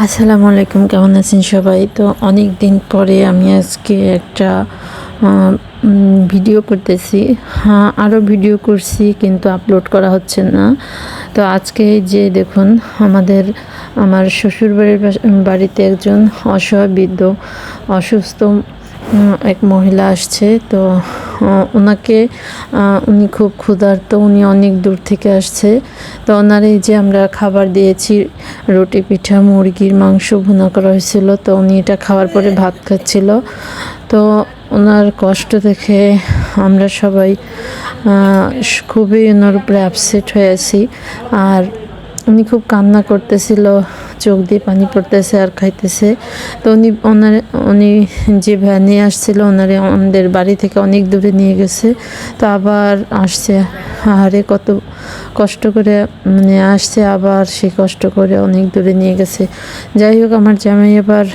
আসসালামু আলাইকুম, কেমন আছেন সবাই? তো অনেক দিন পরে আমি আজকে একটা ভিডিও করতেছি। হ্যাঁ আরও ভিডিও করছি কিন্তু আপলোড করা হচ্ছে না। তো আজকে যে দেখুন, আমাদের, আমার শ্বশুর বাড়ির বাড়িতে একজন অসহায় বৃদ্ধ, অসুস্থ এক মহিলা আসছে। তো ওনাকে উনি খুব ক্ষুধার্ত, উনি অনেক দূর থেকে আসছে। তো ওনার এই যে আমরা খাবার দিয়েছি, রুটি পিঠা, মুরগির মাংস ভুনা করা হয়েছিল, তো উনি এটা খাওয়ার পরে ভাত খাচ্ছিল। তো ওনার কষ্ট দেখে আমরা সবাই খুবই ওনার উপরে আপসেট হয়ে আছি। আর উনি খুব কান্না করতেছিল, চোখ দিয়ে পানি পড়তেছে আর খাইতেছে। তো উনি ওনার, উনি যে ভ্যানে আসছিল, ওনারে আমাদের বাড়ি থেকে অনেক দূরে নিয়ে গেছে। তো আবার আসছে। আরে কত কষ্ট করে মানে আসছে, আবার সে কষ্ট করে অনেক দূরে নিয়ে গেছে। যাই হোক, আমার জামাই আবার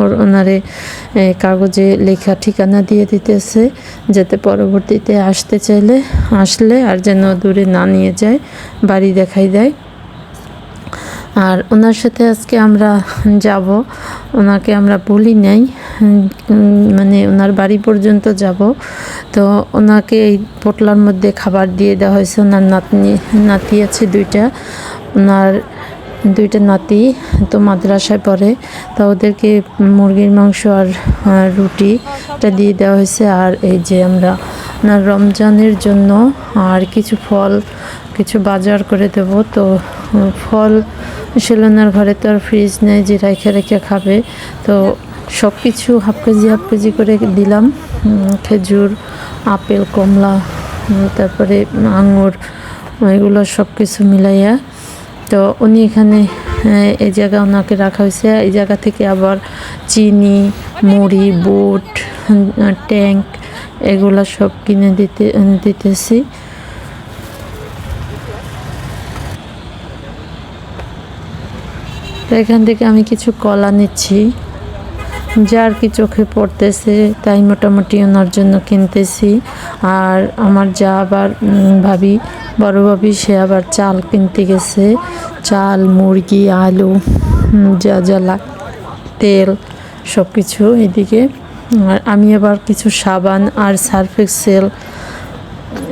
ওর ওনারে কাগজে লেখা ঠিকানা দিয়ে দিতেছে, যাতে পরবর্তীতে আসতে চাইলে, আসলে আর যেন দূরে না নিয়ে যায়, বাড়ি দেখাই দেয়। আর ওনার সাথে আজকে আমরা যাব। ওনাকে আমরা বলি নাই। মানে ওনার বাড়ি পর্যন্ত যাব। তো ওনাকে এই পোটলার মধ্যে খাবার দিয়ে দেওয়া হয়েছে। ওনার নাতনি, নাতি আছে দুইটা। ওনার দুইটা নাতি তো মাদ্রাসায় পড়ে। তা ওদেরকে মুরগির মাংস আর রুটিটা দিয়ে দেওয়া হয়েছে। আর এই যে আমরা রমজানের জন্য আর কিছু ফল কিছু বাজার করে দেব। তো ফল সেলনার ঘরে তো আর ফ্রিজ নেই, যে রেখে রেখে খাবে। তো সব কিছু হাফ কেজি হাফ কেজি করে দিলাম। খেজুর, আপেল, কমলা তারপরে আঙুর, এগুলো সব কিছু মিলাইয়া। তো, উনি এখানে এই জায়গা ওনাকে রাখা হয়েছে। এই জায়গা থেকে আবার চিনি, মুড়ি, বুট ট্যাঙ্ক এগুলো সব কিনে দিতে, দিতেছি। তো এখান থেকে আমি কিছু কলা নিচ্ছি। যার কি চোখে পড়তেছে, তাই মোটামুটি ওনার জন্য কিনতেছি। আর আমার যা আবার ভাবি, বড় ভাবি, সে আবার চাল কিনতে গেছে। চাল, মুরগি, আলু যা যা লাগ তেল সব কিছু এদিকে। আর আমি আবার কিছু সাবান আর সার্ফ এক্সেল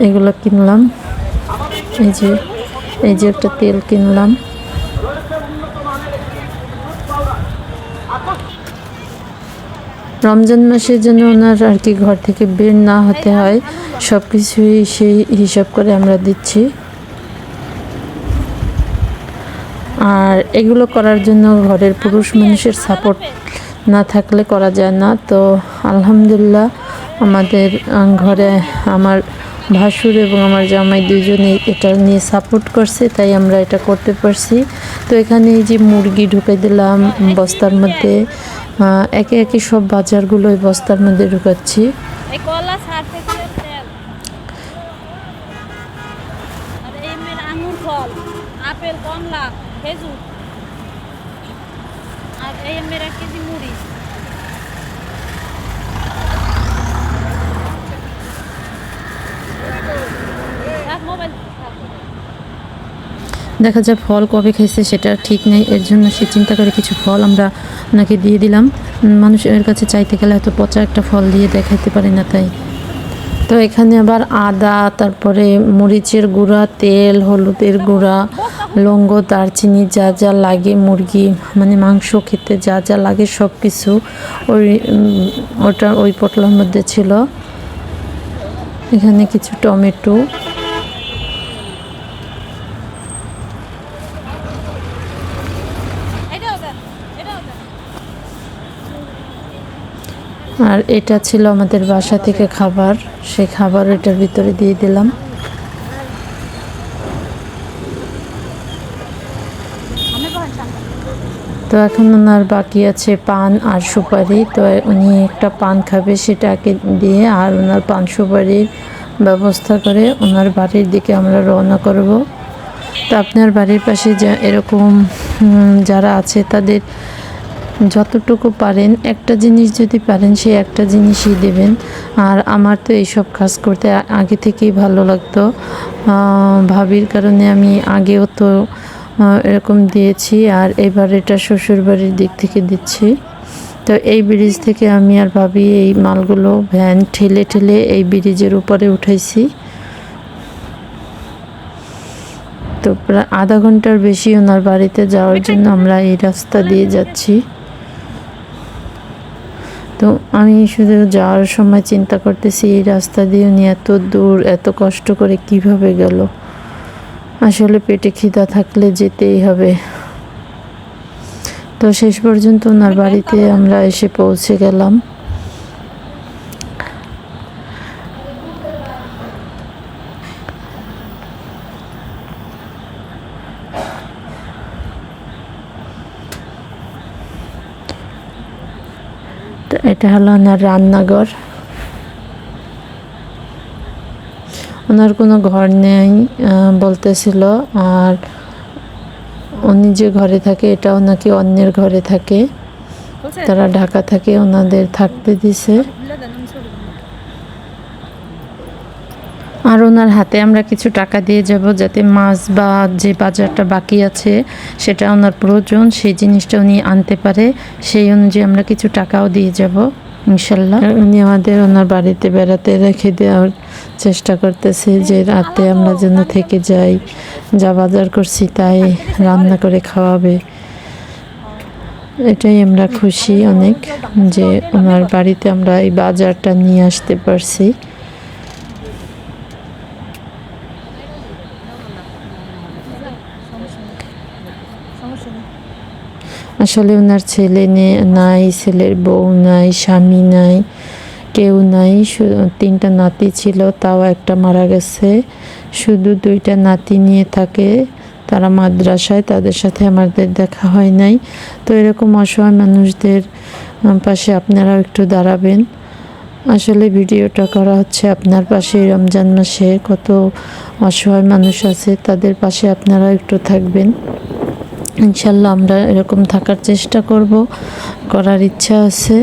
এগুলো কিনলাম। এই যে এই যে একটা তেল কিনলাম। রমজান মাসের জন্য ওনার আর কি ঘর থেকে বের না হতে হয়। সব কিছুই সেই হিসাব করে আমরা দিচ্ছি। আর এগুলো করার জন্য ঘরের পুরুষ মানুষের সাপোর্ট না থাকলে করা যায় না। তো আলহামদুলিল্লাহ, আমাদের ঘরে আমার ভাসুর এবং আমার জামাই দুজনে এটা নিয়ে সাপোর্ট করছে, তাই আমরা এটা করতে পারছি। তো এখানে এই যে মুরগি ঢুকে দিলাম, বস্তার মধ্যে একে একে সব বাজারগুলো ওই বস্তার মধ্যে ঢুকাচ্ছি। আপেল, কমলা, খেজুর। আর এই মের কেজি মুড়ি রাখ মোবাইল রাখ। দেখা যায় ফল কবে খাইছে সেটা ঠিক নেই। এর জন্য সে চিন্তা করে কিছু ফল আমরা ওনাকে দিয়ে দিলাম। মানুষের কাছে চাইতে গেলে হয়তো পচা একটা ফল দিয়ে দেখাইতে পারে না তাই। তো এখানে আবার আদা, তারপরে মরিচের গুঁড়া, তেল, হলুদের গুঁড়া, লঙ্গ, দারচিনি, যা যা লাগে, মুরগি মানে মাংস খেতে যা যা লাগে সব কিছু ওই ওটা ওই পটলার মধ্যে ছিল। এখানে কিছু টমেটো এটাও দেন এটাও দেন আর এটা ছিল আমাদের বাসা থেকে খাবার। সেই খাবার এটার ভিতরে দিয়ে দিলাম। তো এখন ওনার বাকি আছে পান আর সুপারি। তো উনি একটা পান খাবে সেটাকে দিয়ে আর ওনার পান সুপারির ব্যবস্থা করে ওনার বাড়ির দিকে আমরা রওনা করব। তো আপনার বাড়ির পাশে যা এরকম যারা আছে তাদের যতটুকু পারেন, একটা জিনিস যদি পারেন সেই একটা জিনিসই দেবেন। আর আমার তো এইসব কাজ করতে আগে থেকেই ভালো লাগতো। ভাবির কারণে আমি আগেও তো এরকম দিয়েছি, আর এবার এটা শ্বশুরবাড়ির দিক থেকে দিচ্ছি। তো এই ব্রিজ থেকে আমি আর ভাবি, এই মালগুলো, ভ্যান, ঠেলে ঠেলে এই ব্রিজের উপরে উঠাইছি। তো প্রায় আধা ঘণ্টার বেশি ওনার বাড়িতে যাওয়ার জন্য আমরা এই রাস্তা দিয়ে যাচ্ছি। তো আমি শুধু যাওয়ার সময় চিন্তা করতেছি, এই রাস্তা দিয়ে উনি এত দূর, এত কষ্ট করে কীভাবে গেল? আসলে পেটে খিদা থাকলে যেতেই হবে। তো শেষ পর্যন্ত ওনার বাড়িতে আমরা এসে পৌঁছে গেলাম। এটা হলো ওনার রান্নাঘর। ওনার কোনো ঘর নেই বলতেছিল। আর উনি যে ঘরে থাকে এটাও নাকি অন্যের ঘরে থাকে। তারা ঢাকা থাকে ওনাদের থাকতে দিছে খুলে দেন আমি ছবি তুলবো। আর ওনার হাতে আমরা কিছু টাকা দিয়ে যাব যাতে মাছ বা যে বাজারটা বাকি আছে, সেটা ওনার প্রয়োজন, সেই জিনিসটা উনি আনতে পারে, সেই অনুযায়ী আমরা কিছু টাকাও দিয়ে যাব, ইনশাল্লাহ। উনি আমাদের ওনার বাড়িতে বেড়াতে রেখে দেওয়ার চেষ্টা করতেছে যে রাতে আমরা যেন থেকে যাই, যা বাজার করছি তাই রান্না করে খাওয়াবে। এটাই আমরা খুশি অনেক যে ওনার বাড়িতে আমরা এই বাজারটা নিয়ে আসতে পারছি। আসলে ওনার ছেলে নাই, ছেলের বউ নাই, স্বামী নাই, কেউ নাই তিনটা নাতি ছিল, তাও একটা মারা গেছে। শুধু দুইটা নাতি নিয়ে থাকে, তারা মাদ্রাসায়, তাদের সাথে আমাদের দেখা হয় নাই। তো এরকম অসহায় মানুষদের পাশে আপনারাও একটু দাঁড়াবেন। আসলে ভিডিওটা করা হচ্ছে আপনার পাশে রমজান মাসে কত অসহায় মানুষ আছে, তাদের পাশে আপনারাও একটু থাকবেন। ইনশাল্লাহ আমরা এরকম থাকার চেষ্টা করব করার ইচ্ছা আছে।